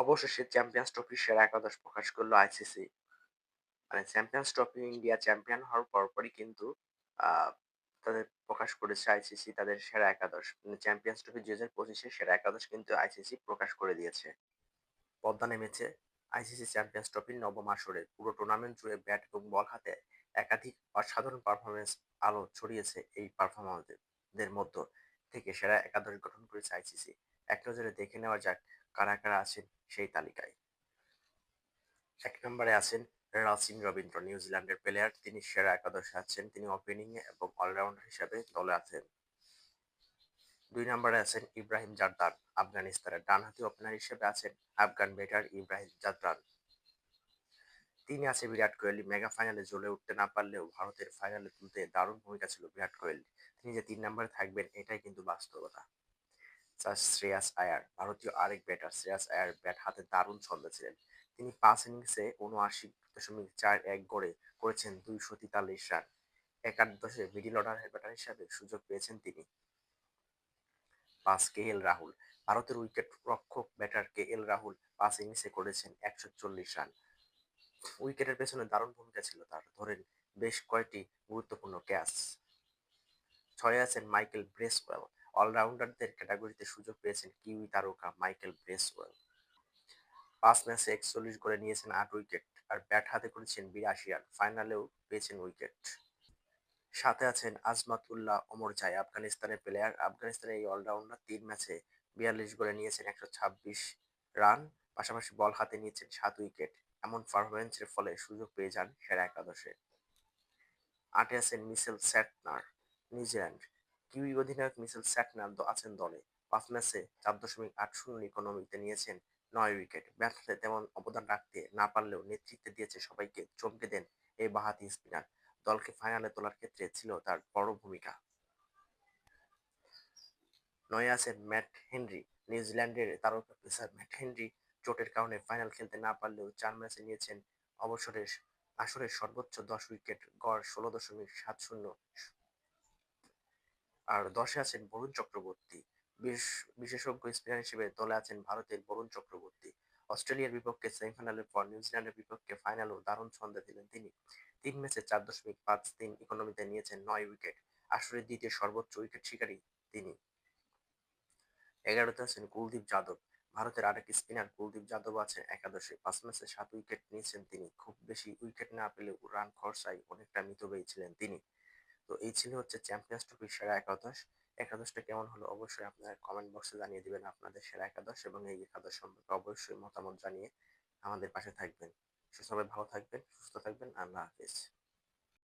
অবশেষে চ্যাম্পিয়ন্স ট্রফির সেরা একাদশ প্রকাশ করল আইসিসি মানে চ্যাম্পিয়ন্স ট্রফি ইন্ডিয়া চ্যাম্পিয়ন হওয়ার পরপরই কিন্তু তাদের প্রকাশ করেছে আইসিসি তাদের সেরা একাদশ। চ্যাম্পিয়ন্স ট্রফি দুই হাজার পঁচিশে সেরা একাদশ কিন্তু আইসিসি প্রকাশ করে দিয়েছে। পদ্মা নেমেছে আইসিসি চ্যাম্পিয়ন্স ট্রফির নবম আসরে। পুরো টুর্নামেন্ট জুড়ে ব্যাট এবং বল হাতে একাধিক অসাধারণ পারফরমেন্স আলো ছড়িয়েছে এই পারফরমেন্সদের মধ্য থেকে। সেরা একাদশ গঠন করেছে আইসিসি এক নজরে দেখে নেওয়া যাক কারা কারা আছেন সেই তালিকায়। এক নম্বরে আছেন রাসিন রবীন্দ্র নিউজিল্যান্ডের প্লেয়ার তিনি সেরা একাদশে আছেন, তিনি ওপেনিং এ এবং অলরাউন্ডার হিসেবে দলে আছেন। দুই নম্বরে আছেন ইব্রাহিম জারদান, আফগানিস্তানের ডানহাতি ওপেনার হিসেবে আছেন আফগান ব্যাটার ইব্রাহিম জাদরান তিনি আছে বিরাট কোহলি মেগা ফাইনালে জ্বলে উঠতে না পারলেও ভারতের ফাইনালে তুলতে দারুণ ভূমিকা ছিল বিরাট কোহলি। তিনি যে তিন নম্বরে থাকবেন, এটাই কিন্তু বাস্তবতা। শ্রেয়াস আয়ার, ভারতীয় আরেক ব্যাটার শ্রেয়াস আয়ার ব্যাট হাতে দারুণ ছন্দে ছিলেন। তিনি পাঁচ ইনিংসে উনআশি দশমিক চার এক গড়ে করেছেন দুইশো তেতাল্লিশ রান। একাদশে মিডিল অর্ডারের ব্যাটার হিসাবে সুযোগ পেয়েছেন তিনি। পাঁচ কে এল রাহুল, ভারতের উইকেট রক্ষক ব্যাটার কে এল রাহুল পাঁচ ইনিংসে করেছেন একশো চল্লিশ রান। উইকেটের পেছনে দারুণ ভূমিকা ছিল তার। ধরেন বেশ কয়েকটি গুরুত্বপূর্ণ ক্যাচ। ছয় আছেন মাইকেল ব্রেসওয়েল। অলরাউন্ডারদের ক্যাটাগরিতে সুযোগ পেয়েছেন কিউই তারকা মাইকেল ব্রেসওয়েল। পাঁচ ম্যাচে একচল্লিশ করে নিয়েছেন আট উইকেট আর ব্যাট হাতে করেছেন বিরাশি রান, ফাইনালেও পেয়েছেন উইকেট। সাথে আছেন আজমাত উল্লাহ ওমর জাই আফগানিস্তানের প্লেয়ার আফগানিস্তানের এই অলরাউন্ডার তিন ম্যাচে বিয়াল্লিশ করে নিয়েছেন একশো ছাব্বিশ রান, পাশাপাশি বল হাতে নিয়েছেন সাত উইকেট। এমন পারফরমেন্সের ফলে সুযোগ পেয়ে যান সেরা একাদশে। আটে আছেন Mitchell Santner, New Zealand. Kiwi অধিনায়ক মিসেল স্যাটনার আছেন দলে। পাঁচ ম্যাচে চার দশমিক আট শূন্য ইকোনমিতে নিয়েছেন নয় উইকেট। ব্যাট তেমন অবদান রাখতে না পারলেও নেতৃত্বে দিয়েছে সবাইকে চমকে দেন এই বাহাতি স্পিনার। দলকে ফাইনালে তোলার ক্ষেত্রে ছিল তার বড় ভূমিকা। নয় আছেন ম্যাট হেনরি। নিউজিল্যান্ডের তারকা পেসার ম্যাট হেনরি চোটের কারণে ফাইনাল খেলতে না পারলেও চার ম্যাচে নিয়েছেন অবসরের আসরের সর্বোচ্চ দশ উইকেট, গড় ষোলো দশমিক সাত শূন্য আর দশে আছেন বরুণ চক্রবর্তী। বিশ, বিশেষজ্ঞ স্পিনার হিসেবে দলে আছেন ভারতের বরুণ চক্রবর্তী। অস্ট্রেলিয়ার বিপক্ষে সেমিফাইনালের পর নিউজিল্যান্ডের বিপক্ষে ফাইনালও দারুণ ছন্দে দিলেন তিনি। তিন ম্যাচে চার দশমিক পাঁচ তিন ইকোনমিতে নিয়েছেন নয় উইকেট আসরের দ্বিতীয় সর্বোচ্চ উইকেট শিকারী তিনি। এগারোতে আছেন কুলদীপ যাদব। ভারতের আরেক স্পিনার কুলদীপ যাদব আছেন একাদশে। পাঁচ ম্যাচে সাত উইকেট নিয়েছেন তিনি। খুব বেশি উইকেট না পেলেও রান খরচায় অনেকটা মিতব্যয়ী ছিলেন তিনি। তো এই ছিল হচ্ছে চ্যাম্পিয়ন্স ট্রফির সেরা একাদশ। একাদশটা কেমন হলো অবশ্যই আপনারা কমেন্ট বক্সে জানিয়ে দিবেন আপনাদের সেরা একাদশ এবং এই একাদশ সম্পর্কে অবশ্যই মতামত জানিয়ে আমাদের পাশে থাকবেন। সবাই ভালো থাকবেন, সুস্থ থাকবেন, আল্লাহ হাফিজ।